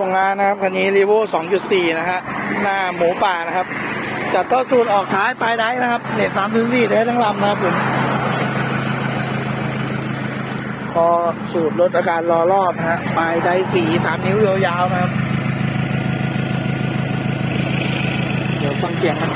ส่งงานนะครับ คันนี้รีโว2.4 นะฮะ หน้าหมูป่านะครับ จัดต่อสูตรออกท้ายปลายได้นะครับเน็ตสามถึงสี่ได้ทั้งลำนะครับผมพอสูตรลดอาการรอรอบนะฮะปลายได้สีสามนิ้วยาวๆนะครับ เดี๋ยวฟังเสียงกัน